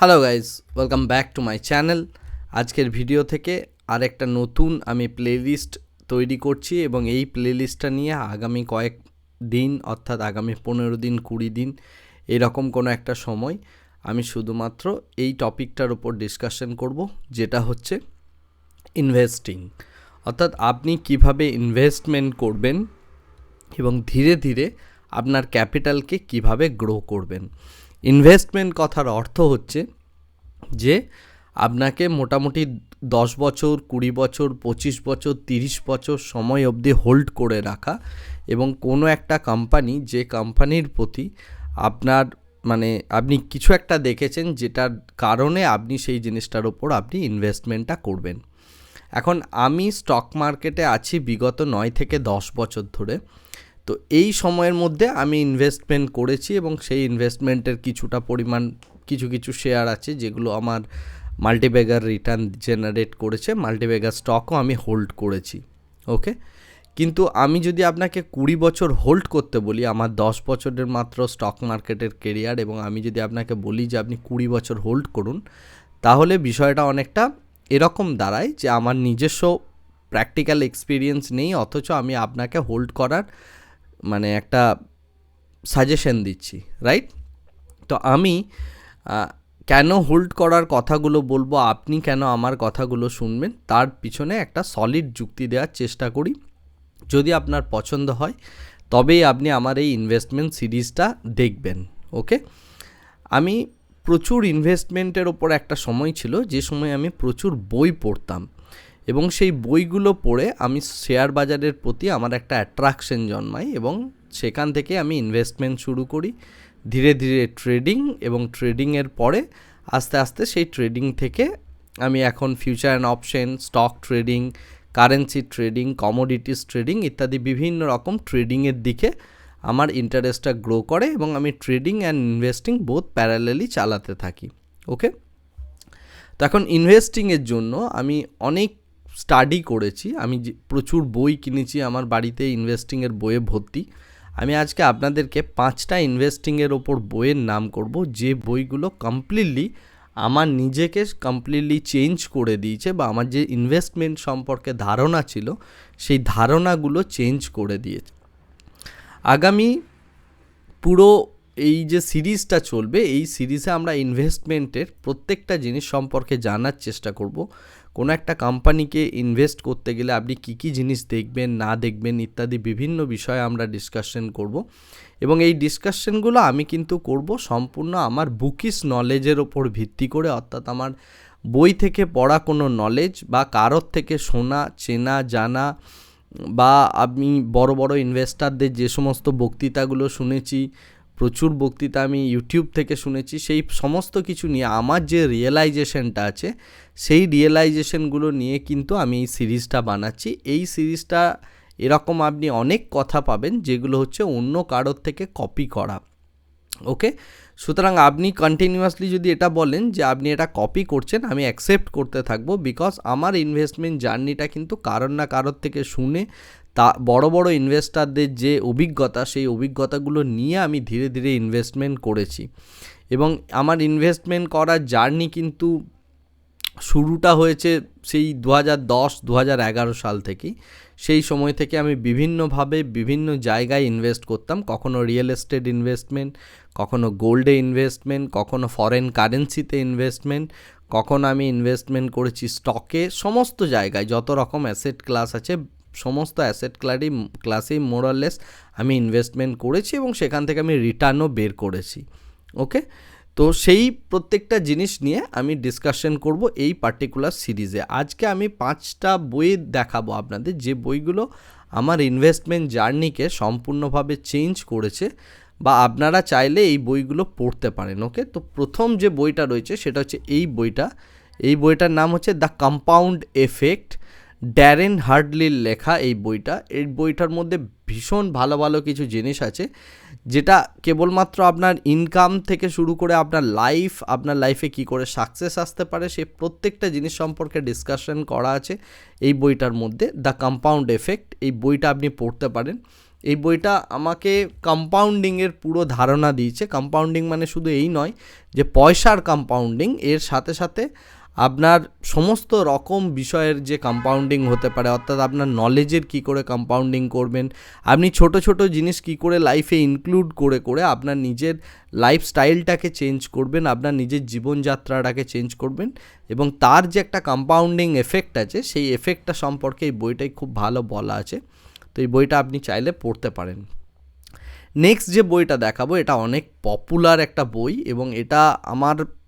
Hello guys welcome back to my channel আজকের video থেকে আরেকটা নতুন আমি প্লেলিস্ট তৈরি করছি এবং এই প্লেলিস্টটা নিয়ে আগামী কয়েক দিন, অর্থাৎ আগামী পনেরো দিন, কুড়ি দিন এরকম কোনো একটা সময় আমি শুধুমাত্র এই টপিকটার ওপর ডিসকাশন করব, যেটা হচ্ছে ইনভেস্টিং অর্থাৎ আপনি কীভাবে ইনভেস্টমেন্ট করবেন এবং ধীরে ধীরে আপনার ক্যাপিটালকে কীভাবে গ্রো করবেন। ইনভেস্টমেন্ট কথার অর্থ হচ্ছে যে আপনাকে মোটামুটি দশ বছর, কুড়ি বছর, পঁচিশ বছর, তিরিশ বছর সময় অবধি হোল্ড করে রাখা এবং কোনো একটা কোম্পানি যে কোম্পানির প্রতি আপনার মানে আপনি কিছু একটা দেখেছেন যেটার কারণে আপনি সেই জিনিসটার ওপর আপনি ইনভেস্টমেন্টটা করবেন। এখন আমি স্টক মার্কেটে আছি বিগত নয় থেকে দশ বছর ধরে। তো এই সময়ের মধ্যে আমি ইনভেস্টমেন্ট করেছি এবং সেই ইনভেস্টমেন্টের কিছুটা পরিমাণ কিছু কিছু শেয়ার আছে যেগুলো আমার মাল্টিব্যাগার রিটার্ন জেনারেট করেছে। মাল্টিব্যাগার স্টকও আমি হোল্ড করেছি ওকে কিন্তু আমি যদি আপনাকে কুড়ি বছর হোল্ড করতে বলি, আমার দশ বছরের মাত্র স্টক মার্কেটের কেরিয়ার এবং আমি যদি আপনাকে বলি যে আপনি কুড়ি বছর হোল্ড করুন, তাহলে বিষয়টা অনেকটা এরকম দাঁড়ায় যে আমার নিজস্ব প্র্যাকটিক্যাল এক্সপিরিয়েন্স নেই, অথচ আমি আপনাকে হোল্ড করার মানে একটা সাজেশন দিচ্ছি রাইট তো আমি কেন হোল্ড করার কথাগুলো বলব, আপনি কেন আমার কথাগুলো শুনবেন, তার পিছনে একটা সলিড যুক্তি দেওয়ার চেষ্টা করি। যদি আপনার পছন্দ হয়, তবেই আপনি আমার এই ইনভেস্টমেন্ট সিরিজটা দেখবেন ওকে আমি প্রচুর ইনভেস্টমেন্টের ওপর একটা সময় ছিল, যে সময় আমি প্রচুর বই পড়তাম। এবং সেই বইগুলো পড়ে আমি শেয়ার বাজারের প্রতি আমার একটা অ্যাট্রাকশন জন্মাই এবং সেখান থেকে আমি ইনভেস্টমেন্ট শুরু করি। ধীরে ধীরে ট্রেডিং এবং ট্রেডিংয়ের পরে আস্তে আস্তে সেই ট্রেডিং থেকে আমি এখন future and option stock trading currency trading commodities trading ইত্যাদি বিভিন্ন রকম ট্রেডিংয়ের দিকে আমার ইন্টারেস্টটা গ্রো করে এবং আমি trading and investing both parallelly চালাতে থাকি। ওকে তো এখন ইনভেস্টিংয়ের জন্য আমি অনেক স্টাডি করেছি। আমি প্রচুর বই কিনেছি আমার বাড়িতে ইনভেস্টিংয়ের বইয়ে ভর্তি। আমি আজকে আপনাদেরকে পাঁচটা ইনভেস্টিংয়ের ওপর বইয়ের নাম করব, যে বইগুলো কমপ্লিটলি আমার নিজেকে কমপ্লিটলি চেঞ্জ করে দিয়েছে বা আমার যে ইনভেস্টমেন্ট সম্পর্কে ধারণা ছিল, সেই ধারণাগুলো চেঞ্জ করে দিয়েছে। আগামী পুরো এই যে সিরিজটা চলবে, এই সিরিজে আমরা ইনভেস্টমেন্টের প্রত্যেকটা জিনিস সম্পর্কে জানার চেষ্টা করব। কোনো একটা কোম্পানিকে ইনভেস্ট করতে গেলে আপনি কী কী জিনিস দেখবেন, না দেখবেন ইত্যাদি বিভিন্ন বিষয়ে আমরা ডিসকাশন করব। এবং এই ডিসকাশনগুলো আমি কিন্তু করব সম্পূর্ণ আমার বুকিস নলেজের ওপর ভিত্তি করে, অর্থাৎ আমার বই থেকে পড়া কোনো নলেজ বা কারোর থেকে শোনা, চেনা, জানা বা আমি বড় বড় ইনভেস্টারদের যে সমস্ত বক্তৃতাগুলো শুনেছি প্রচুর বক্তৃতা আমি ইউটিউব থেকে শুনেছি, সেই সমস্ত কিছু নিয়ে আমার যে রিয়েলাইজেশনটা আছে, সেই রিয়েলাইজেশনগুলো নিয়ে কিন্তু আমি এই সিরিজটা বানাচ্ছি। এই সিরিজটা এরকম আপনি অনেক কথা পাবেন, যেগুলো হচ্ছে অন্য কারোর থেকে কপি করা। ওকে? সুতরাং আপনি কন্টিনিউয়াসলি যদি এটা বলেন যে আপনি এটা কপি করছেন, আমি অ্যাকসেপ্ট করতে থাকব বিকজ আমার ইনভেস্টমেন্ট জার্নিটা কিন্তু কারোর না কারোর থেকে শুনে তা বড় বড় ইনভেস্টারদের যে অভিজ্ঞতা, সেই অভিজ্ঞতাগুলো নিয়ে আমি ধীরে ধীরে ইনভেস্টমেন্ট করেছি। এবং আমার ইনভেস্টমেন্ট করার জার্নি কিন্তু শুরুটা হয়েছে সেই দু হাজার দশ দু হাজার এগারো সাল থেকেই। সেই সময় থেকে আমি বিভিন্নভাবে বিভিন্ন জায়গায় ইনভেস্ট করতাম। কখনো রিয়েল এস্টেট ইনভেস্টমেন্ট কখনো গোল্ডে ইনভেস্টমেন্ট কখনো ফরেন কারেন্সিতে ইনভেস্টমেন্ট কখন আমি ইনভেস্টমেন্ট করেছি স্টকে সমস্ত জায়গায় যত রকম অ্যাসেট ক্লাস আছে সমস্ত অ্যাসেট ক্লাসই ক্লাসেই মোরাললেস আমি ইনভেস্টমেন্ট করেছি এবং সেখান থেকে আমি রিটার্নও বের করেছি। ওকে তো সেই প্রত্যেকটা জিনিস নিয়ে আমি ডিসকাশন করব এই পার্টিকুলার সিরিজে আজকে আমি পাঁচটা বই দেখাবো আপনাদের। যে বইগুলো আমার ইনভেস্টমেন্ট জার্নিকে সম্পূর্ণভাবে চেঞ্জ করেছে বা আপনারা চাইলে এই বইগুলো পড়তে পারেন। ওকে তো প্রথম যে বইটা রয়েছে সেটা হচ্ছে এই বইটা। এই বইটার নাম হচ্ছে দ্য কম্পাউন্ড এফেক্ট ড্যারেন হার্ডলির লেখা এই বইটা। এই বইটার মধ্যে ভীষণ ভালো ভালো কিছু জিনিস আছে, যেটা কেবলমাত্র আপনার ইনকাম থেকে শুরু করে আপনার লাইফ আপনার লাইফে কি করে সাকসেস আসতে পারে সেই প্রত্যেকটা জিনিস সম্পর্কে ডিসকাশন করা আছে এই বইটার মধ্যে। দ্য কম্পাউন্ড এফেক্ট এই বইটা আপনি পড়তে পারেন। এই বইটা আমাকে কম্পাউন্ডিংয়ের পুরো ধারণা দিয়েছে। কম্পাউন্ডিং মানে শুধু এই নয় যে পয়সার কম্পাউন্ডিং এর সাথে সাথে আপনার সমস্ত রকম বিষয়ের যে কম্পাউন্ডিং হতে পারে, অর্থাৎ আপনার নলেজের কি করে কম্পাউন্ডিং করবেন, আপনি ছোট ছোট জিনিস কি করে লাইফে ইনক্লুড করে করে আপনার নিজের লাইফস্টাইলটাকে চেঞ্জ করবেন, আপনার নিজের জীবনযাত্রাটাকে চেঞ্জ করবেন এবং তার যে একটা কম্পাউন্ডিং এফেক্ট আছে, সেই এফেক্টটা সম্পর্কে এই বইটাই খুব ভালো বলা আছে। তো এই বইটা আপনি চাইলে পড়তে পারেন। নেক্সট যে বইটা দেখাবো, এটা অনেক পপুলার একটা বই এবং এটা আমার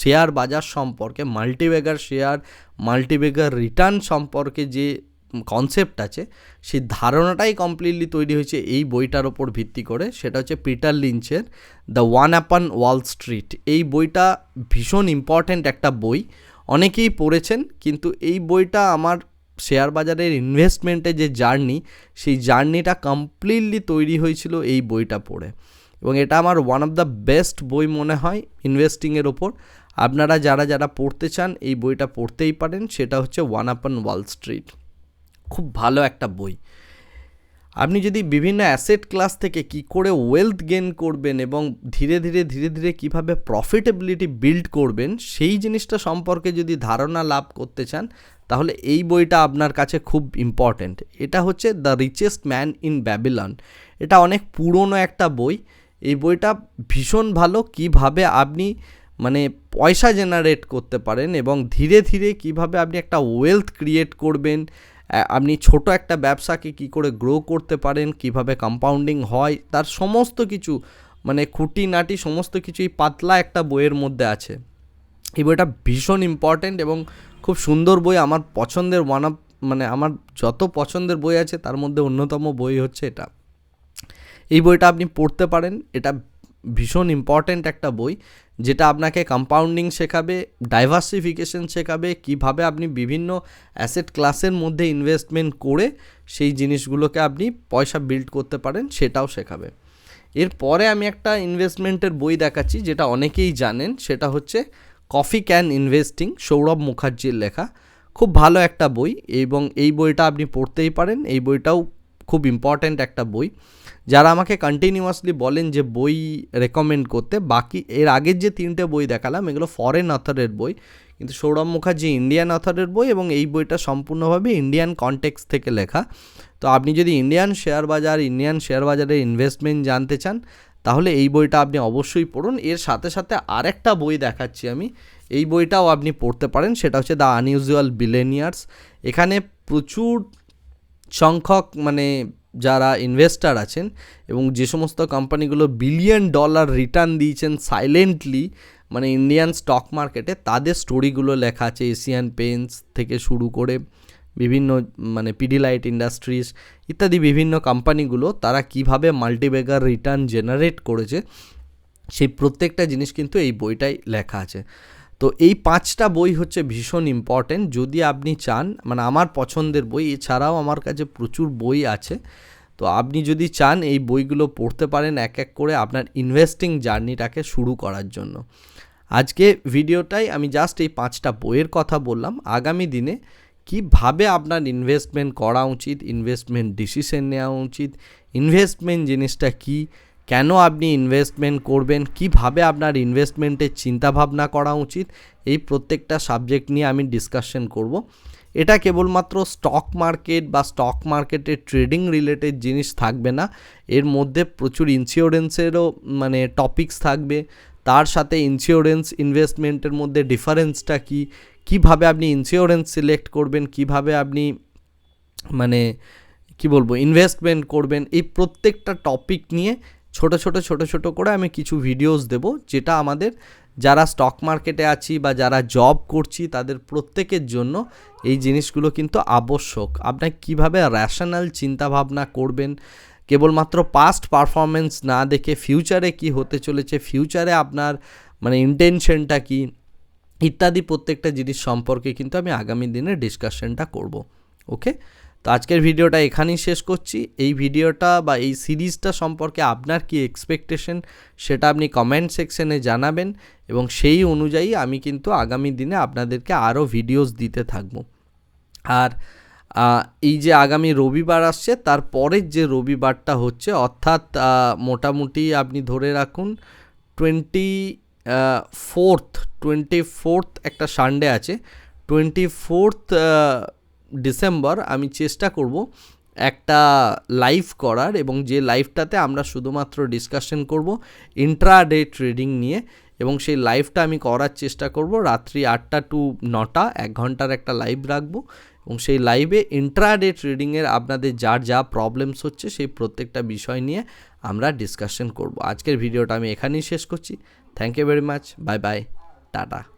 শেয়ার বাজার সম্পর্কে মাল্টিবেগার শেয়ার মাল্টিবেগার রিটার্ন সম্পর্কে যে কনসেপ্ট আছে, সেই ধারণাটাই কমপ্লিটলি তৈরি হয়েছে এই বইটার ওপর ভিত্তি করে। সেটা হচ্ছে Peter লিঞ্চের the one up on Wall Street এই বইটা ভীষণ ইম্পর্ট্যান্ট একটা বই। অনেকেই পড়েছেন, কিন্তু এই বইটা আমার শেয়ার বাজারের ইনভেস্টমেন্টে যে জার্নি সেই জার্নিটা কমপ্লিটলি তৈরি হয়েছিল এই বইটা পড়ে। এবং এটা আমার ওয়ান অফ দ্য বেস্ট বই মনে হয় ইনভেস্টিংয়ের ওপর। আপনারা যারা যারা পড়তে চান, এই বইটা পড়তেই পারেন। সেটা হচ্ছে one up on Wall Street খুব ভালো একটা বই। আপনি যদি বিভিন্ন অ্যাসেট ক্লাস থেকে কি করে ওয়েলথ গেন করবেন এবং ধীরে ধীরে ধীরে ধীরে কীভাবে প্রফিটেবিলিটি বিল্ড করবেন, সেই জিনিসটা সম্পর্কে যদি ধারণা লাভ করতে চান, তাহলে এই বইটা আপনার কাছে খুব ইম্পর্ট্যান্ট এটা হচ্ছে the richest man in Babylon এটা অনেক পুরনো একটা বই। এই বইটা ভীষণ ভালো কীভাবে আপনি মানে পয়সা জেনারেট করতে পারেন এবং ধীরে ধীরে কীভাবে আপনি একটা ওয়েলথ ক্রিয়েট করবেন আপনি ছোট একটা ব্যবসাকে কি করে গ্রো করতে পারেন, কীভাবে কম্পাউন্ডিং হয়, তার সমস্ত কিছু মানে খুঁটিনাটি সমস্ত কিছুই পাতলা একটা বইয়ের মধ্যে আছে। এই বইটা ভীষণ ইম্পর্ট্যান্ট এবং খুব সুন্দর বই, আমার পছন্দের ওয়ান অফ মানে আমার যত পছন্দের বই আছে, তার মধ্যে অন্যতম বই হচ্ছে এটা। এই বইটা আপনি পড়তে পারেন, এটা ভীষণ ইম্পর্ট্যান্ট একটা বই। যেটা আপনাকে কম্পাউন্ডিং শেখাবে ডাইভার্সিফিকেশন শেখাবে, কীভাবে আপনি বিভিন্ন অ্যাসেট ক্লাসের মধ্যে ইনভেস্টমেন্ট করে সেই জিনিসগুলোকে আপনি পয়সা বিল্ড করতে পারেন, সেটাও শেখাবে। এরপরে আমি একটা ইনভেস্টমেন্টের বই দেখাচ্ছি, যেটা অনেকেই জানেন, সেটা হচ্ছে কফি ক্যান ইনভেস্টিং সৌরভ মুখার্জির লেখা। খুব ভালো একটা বই এবং এই বইটা আপনি পড়তেই পারেন, এই বইটাও খুব ইম্পর্ট্যান্ট একটা বই। যারা আমাকে কন্টিনিউয়াসলি বলেন যে বই রেকমেন্ড করতে, বাকি এর আগের যে তিনটে বই দেখালাম, এগুলো ফরেন অথরের বই, কিন্তু সৌরভ মুখার্জি ইন্ডিয়ান অথরের বই এবং এই বইটা সম্পূর্ণভাবে ইন্ডিয়ান কনটেক্স থেকে লেখা। তো আপনি যদি ইন্ডিয়ান শেয়ার বাজার ইন্ডিয়ান শেয়ার বাজারের ইনভেস্টমেন্ট জানতে চান, তাহলে এই বইটা আপনি অবশ্যই পড়ুন। এর সাথে সাথে আরেকটা বই দেখাচ্ছি আমি। এই বইটাও আপনি পড়তে পারেন, সেটা হচ্ছে দ্য আনইউজুয়াল বিলেনিয়ার্স এখানে প্রচুর সংখ্যক মানে যারা ইনভেস্টার আছেন এবং যে সমস্ত কোম্পানিগুলো বিলিয়ন ডলার রিটার্ন দিয়েছেন সাইলেন্টলি মানে ইন্ডিয়ান স্টক মার্কেটে তাদের স্টোরিগুলো লেখা আছে এশিয়ান পেন্টস থেকে শুরু করে বিভিন্ন মানে পিডিলাইট ইন্ডাস্ট্রিজ ইত্যাদি বিভিন্ন কোম্পানিগুলো তারা কীভাবে মাল্টিবেগার রিটার্ন জেনারেট করেছে, সেই প্রত্যেকটা জিনিস কিন্তু এই বইটাই লেখা আছে। তো এই পাঁচটা বই হচ্ছে ভীষণ ইম্পর্ট্যান্ট যদি আপনি চান মানে আমার পছন্দের বই, এছাড়াও আমার কাছে প্রচুর বই আছে, তো আপনি যদি চান এই বইগুলো পড়তে পারেন এক এক করে আপনার ইনভেস্টিং জার্নিটাকে শুরু করার জন্য। আজকে ভিডিওটাই আমি জাস্ট এই পাঁচটা বইয়ের কথা বললাম। আগামী দিনে কীভাবে আপনার ইনভেস্টমেন্ট করা উচিত ইনভেস্টমেন্ট ডিসিশন নেওয়া উচিত ইনভেস্টমেন্ট জিনিসটা কী কেন আপনি ইনভেস্টমেন্ট করবেন? কীভাবে আপনার ইনভেস্টমেন্টের চিন্তাভাবনা করা উচিত? এই প্রত্যেকটা সাবজেক্ট নিয়ে আমি ডিসকাশন করব। এটা কেবলমাত্র স্টক মার্কেট বা স্টক মার্কেটের ট্রেডিং রিলেটেড জিনিস থাকবে না। এর মধ্যে প্রচুর ইন্স্যুরেন্সেরও মানে টপিকস থাকবে। তার সাথে ইন্স্যুরেন্স ইনভেস্টমেন্টের মধ্যে ডিফারেন্সটা কী? কীভাবে আপনি ইন্স্যুরেন্স সিলেক্ট করবেন? কীভাবে আপনি মানে কি বলব? ইনভেস্টমেন্ট করবেন? এই প্রত্যেকটা টপিক নিয়ে ছোট ছোট ছোট ছোট করে আমি কিছু ভিডিওস দেব, যেটা আমাদের যারা স্টক মার্কেটে আছি বা যারা জব করছি, তাদের প্রত্যেকের জন্য এই জিনিসগুলো কিন্তু আবশ্যক। আপনার কীভাবে র্যাশনাল চিন্তাভাবনা করবেন? কেবলমাত্র পাস্ট পারফরমেন্স না দেখে ফিউচারে কি হতে চলেছে ফিউচারে আপনার মানে ইন্টেনশনটা কি, ইত্যাদি প্রত্যেকটা জিনিস সম্পর্কে কিন্তু আমি আগামী দিনে ডিসকাশনটা করব। ওকে তো আজকের ভিডিওটা এখানেই শেষ করছি। এই ভিডিওটা বা এই সিরিজটা সম্পর্কে আপনার কি এক্সপেকটেশন সেটা আপনি কমেন্ট সেকশনে জানাবেন এবং সেই অনুযায়ী আমি কিন্তু আগামী দিনে আপনাদেরকে আরও ভিডিওস দিতে থাকব। আর এই যে আগামী রবিবার আসছে, তার পরের যে রবিবারটা হচ্ছে, অর্থাৎ মোটামুটি আপনি ধরে রাখুন টোয়েন্টি ফোর্থ টোয়েন্টি ফোর্থ একটা সানডে আছে। টোয়েন্টি ফোর্থ ডিসেম্বর আমি চেষ্টা করব একটা লাইভ করার এবং যে লাইভটাতে আমরা শুধুমাত্র ডিসকাশন করব ইন্ট্রাডে ট্রেডিং নিয়ে এবং সেই লাইভটা আমি করার চেষ্টা করব রাত্রি আটটা টু নটা, এক ঘণ্টার একটা লাইভ রাখব এবং সেই লাইভে ইন্ট্রাডে ট্রেডিংয়ের আপনাদের যার যা প্রবলেমস হচ্ছে সেই প্রত্যেকটা বিষয় নিয়ে আমরা ডিসকাশন করব। আজকের ভিডিওটা আমি এখানেই শেষ করছি। Thank you very much bye bye tata